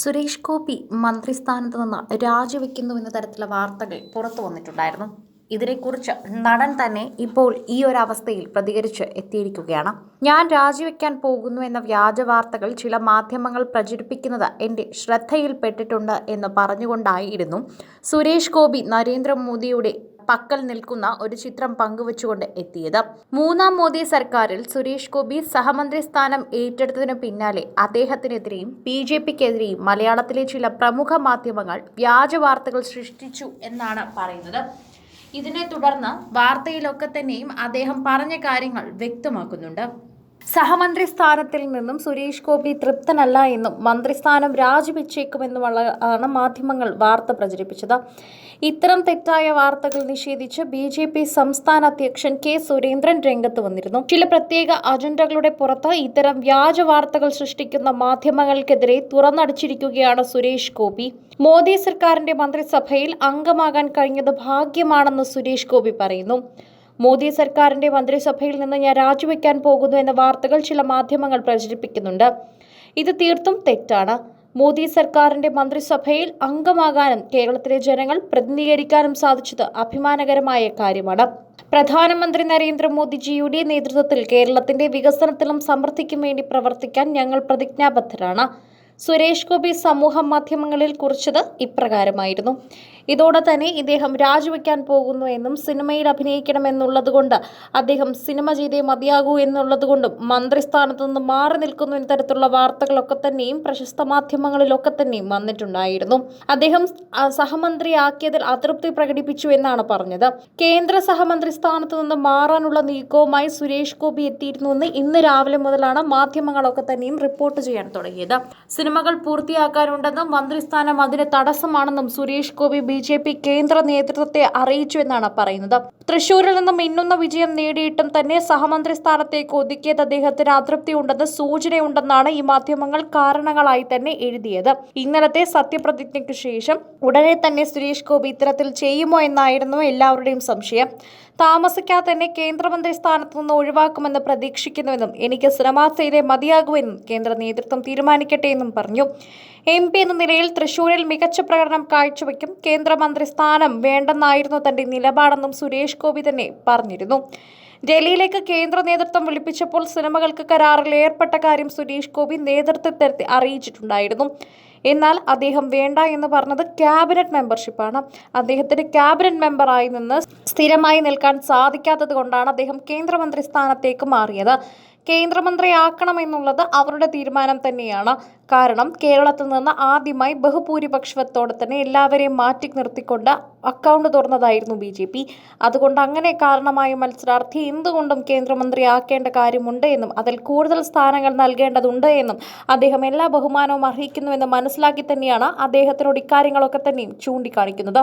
സുരേഷ് ഗോപി മന്ത്രിസ്ഥാനത്ത് നിന്ന് രാജിവെക്കുന്നുവെന്ന തരത്തിലുള്ള വാർത്തകൾ പുറത്തു വന്നിട്ടുണ്ടായിരുന്നു. ഇതിനെക്കുറിച്ച് നടൻ തന്നെ ഇപ്പോൾ ഈ ഒരു അവസ്ഥയിൽ പ്രതികരിച്ച് എത്തിയിരിക്കുകയാണ്. ഞാൻ രാജിവെക്കാൻ പോകുന്നു എന്ന വ്യാജ വാർത്തകൾ ചില മാധ്യമങ്ങൾ പ്രചരിപ്പിക്കുന്നത് എന്റെ ശ്രദ്ധയിൽപ്പെട്ടിട്ടുണ്ട് എന്ന് പറഞ്ഞുകൊണ്ടായിരുന്നു. സുരേഷ് ഗോപി നരേന്ദ്രമോദിയുടെ പക്കൽ നിൽക്കുന്ന ഒരു ചിത്രം പങ്കുവച്ചുകൊണ്ട് എത്തിയത്. മൂന്നാം മോദി സർക്കാരിൽ സുരേഷ് ഗോപി സഹമന്ത്രി സ്ഥാനം ഏറ്റെടുത്തതിനു പിന്നാലെ അദ്ദേഹത്തിനെതിരെയും ബി ജെ പിക്കെതിരെയും മലയാളത്തിലെ ചില പ്രമുഖ മാധ്യമങ്ങൾ വ്യാജ വാർത്തകൾ സൃഷ്ടിച്ചു എന്നാണ് പറയുന്നത്. ഇതിനെ തുടർന്ന് വാർത്തയിലൊക്കെ തന്നെയും അദ്ദേഹം പറഞ്ഞ കാര്യങ്ങൾ വ്യക്തമാക്കുന്നുണ്ട്. സഹമന്ത്രി സ്ഥാനത്തിൽ നിന്നും സുരേഷ് ഗോപി തൃപ്തനല്ല എന്നും മന്ത്രിസ്ഥാനം രാജിവെച്ചേക്കുമെന്നുമുള്ള ആണ് മാധ്യമങ്ങൾ വാർത്ത പ്രചരിപ്പിച്ചത്. ഇത്തരം തെറ്റായ വാർത്തകൾ നിഷേധിച്ച് ബി ജെ പി സംസ്ഥാന അധ്യക്ഷൻ കെ സുരേന്ദ്രൻ രംഗത്ത് വന്നിരുന്നു. ചില പ്രത്യേക അജണ്ടകളുടെ പുറത്ത് ഇത്തരം വ്യാജ വാർത്തകൾ സൃഷ്ടിക്കുന്ന മാധ്യമങ്ങൾക്കെതിരെ തുറന്നടിച്ചിരിക്കുകയാണ് സുരേഷ് ഗോപി. മോദി സർക്കാരിന്റെ മന്ത്രിസഭയിൽ അംഗമാകാൻ കഴിഞ്ഞത് ഭാഗ്യമാണെന്ന് സുരേഷ് ഗോപി പറയുന്നു. മോദി സർക്കാരിന്റെ മന്ത്രിസഭയിൽ നിന്ന് ഞാൻ രാജിവെക്കാൻ പോകുന്നു എന്ന വാർത്തകൾ ചില മാധ്യമങ്ങൾ പ്രചരിപ്പിക്കുന്നുണ്ട്. ഇത് തീർത്തും തെറ്റാണ്. മോദി സർക്കാരിന്റെ മന്ത്രിസഭയിൽ അംഗമാകാനും കേരളത്തിലെ ജനങ്ങൾ പ്രതിനിധീകരിക്കാനും സാധിച്ചത് അഭിമാനകരമായ കാര്യമാണ്. പ്രധാനമന്ത്രി നരേന്ദ്രമോദിജിയുടെ നേതൃത്വത്തിൽ കേരളത്തിന്റെ വികസനത്തിലും സമൃദ്ധിക്കും വേണ്ടി പ്രവർത്തിക്കാൻ ഞങ്ങൾ പ്രതിജ്ഞാബദ്ധരാണ്. സുരേഷ് ഗോപി സമൂഹ മാധ്യമങ്ങളിൽ കുറിച്ചത് ഇപ്രകാരമായിരുന്നു. ഇതോടെ തന്നെ ഇദ്ദേഹം രാജിവെക്കാൻ പോകുന്നു എന്നും സിനിമയിൽ അഭിനയിക്കണമെന്നുള്ളതുകൊണ്ട് അദ്ദേഹം സിനിമ ചെയ്തേ മതിയാകൂ എന്നുള്ളതുകൊണ്ടും മന്ത്രിസ്ഥാനത്ത് നിന്ന് മാറി നിൽക്കുന്നു എന്ന തരത്തിലുള്ള വാർത്തകളൊക്കെ തന്നെയും പ്രശസ്ത മാധ്യമങ്ങളിലൊക്കെ തന്നെയും വന്നിട്ടുണ്ടായിരുന്നു. അദ്ദേഹം സഹമന്ത്രി സഹമന്ത്രിയാക്കിയതിൽ അതൃപ്തി പ്രകടിപ്പിച്ചു എന്നാണ് പറഞ്ഞത്. കേന്ദ്ര സഹമന്ത്രി സ്ഥാനത്ത് നിന്ന് മാറാനുള്ള നീക്കവുമായി സുരേഷ് ഗോപി എത്തിയിരുന്നുവെന്ന് ഇന്ന് രാവിലെ മുതലാണ് മാധ്യമങ്ങളൊക്കെ തന്നെയും റിപ്പോർട്ട് ചെയ്യാൻ തുടങ്ങിയത്. സിനിമകൾ പൂർത്തിയാക്കാനുണ്ടെന്നും മന്ത്രിസ്ഥാനം അതിന് തടസ്സമാണെന്നും Suresh Gopi B J P കേന്ദ്ര നേതൃത്വത്തെ അറിയിച്ചു എന്നാണ് പറയുന്നത്. തൃശൂരിൽ നിന്ന് മിന്നുന്ന വിജയം നേടിയിട്ടും തന്നെ സഹമന്ത്രി സ്ഥാനത്തേക്ക് ഒതുക്കിയത് അദ്ദേഹത്തിന് അതൃപ്തിയുണ്ടെന്ന് സൂചനയുണ്ടെന്നാണ് ഈ മാധ്യമങ്ങൾ കാരണങ്ങളായി തന്നെ എഴുതിയത്. ഇന്നലത്തെ സത്യപ്രതിജ്ഞയ്ക്ക് ശേഷം ഉടനെ തന്നെ സുരേഷ് ഗോപി ഇത്തരത്തിൽ ചെയ്യുമോ എന്നായിരുന്നു എല്ലാവരുടെയും സംശയം. താമസിക്കാതെ തന്നെ കേന്ദ്രമന്ത്രി സ്ഥാനത്ത് നിന്ന് ഒഴിവാക്കുമെന്ന് പ്രതീക്ഷിക്കുന്നുവെന്നും എനിക്ക് ശ്രമാസയിലെ മതിയാകുമെന്നും കേന്ദ്ര നേതൃത്വം തീരുമാനിക്കട്ടെ എന്നും പറഞ്ഞു. എം പി എന്ന നിലയിൽ തൃശൂരിൽ മികച്ച പ്രകടനം കാഴ്ചവെക്കും കേന്ദ്രമന്ത്രി സ്ഥാനം വേണ്ടെന്നായിരുന്നു തന്റെ നിലപാടെന്നും സുരേഷ് ഗോപി തന്നെ പറഞ്ഞിരുന്നു. ഡൽഹിയിലേക്ക് കേന്ദ്ര നേതൃത്വം വിളിപ്പിച്ചപ്പോൾ സിനിമകൾക്ക് കരാറിൽ ഏർപ്പെട്ട കാര്യം സുരേഷ് ഗോപി നേതൃത്വത്തെ അറിയിച്ചിട്ടുണ്ടായിരുന്നു. എന്നാൽ അദ്ദേഹം വേണ്ട എന്ന് പറഞ്ഞത് ക്യാബിനറ്റ് മെമ്പർഷിപ്പാണ്. അദ്ദേഹത്തിന് ക്യാബിനറ്റ് മെമ്പറായി നിന്ന് സ്ഥിരമായി നിൽക്കാൻ സാധിക്കാത്തത് കൊണ്ടാണ് അദ്ദേഹം കേന്ദ്രമന്ത്രി സ്ഥാനത്തേക്ക് മാറിയത്. കേന്ദ്രമന്ത്രിയാക്കണമെന്നുള്ളത് അവരുടെ തീരുമാനം തന്നെയാണ്. കാരണം കേരളത്തിൽ നിന്ന് ആദ്യമായി ബഹുഭൂരിപക്ഷത്തോടെ തന്നെ എല്ലാവരെയും മാറ്റി നിർത്തിക്കൊണ്ട് അക്കൗണ്ട് തുറന്നതായിരുന്നു ബി ജെ പി. അതുകൊണ്ട് അങ്ങനെ കാരണമായ മത്സരാർത്ഥി എന്തുകൊണ്ടും കേന്ദ്രമന്ത്രിയാക്കേണ്ട കാര്യമുണ്ട് എന്നും അതിൽ കൂടുതൽ സ്ഥാനങ്ങൾ നൽകേണ്ടതുണ്ട് എന്നും അദ്ദേഹം എല്ലാ ബഹുമാനവും അർഹിക്കുന്നുവെന്ന് മനസ്സിലാക്കി തന്നെയാണ് അദ്ദേഹത്തിനോട് ഇക്കാര്യങ്ങളൊക്കെ തന്നെയും ചൂണ്ടിക്കാണിക്കുന്നത്.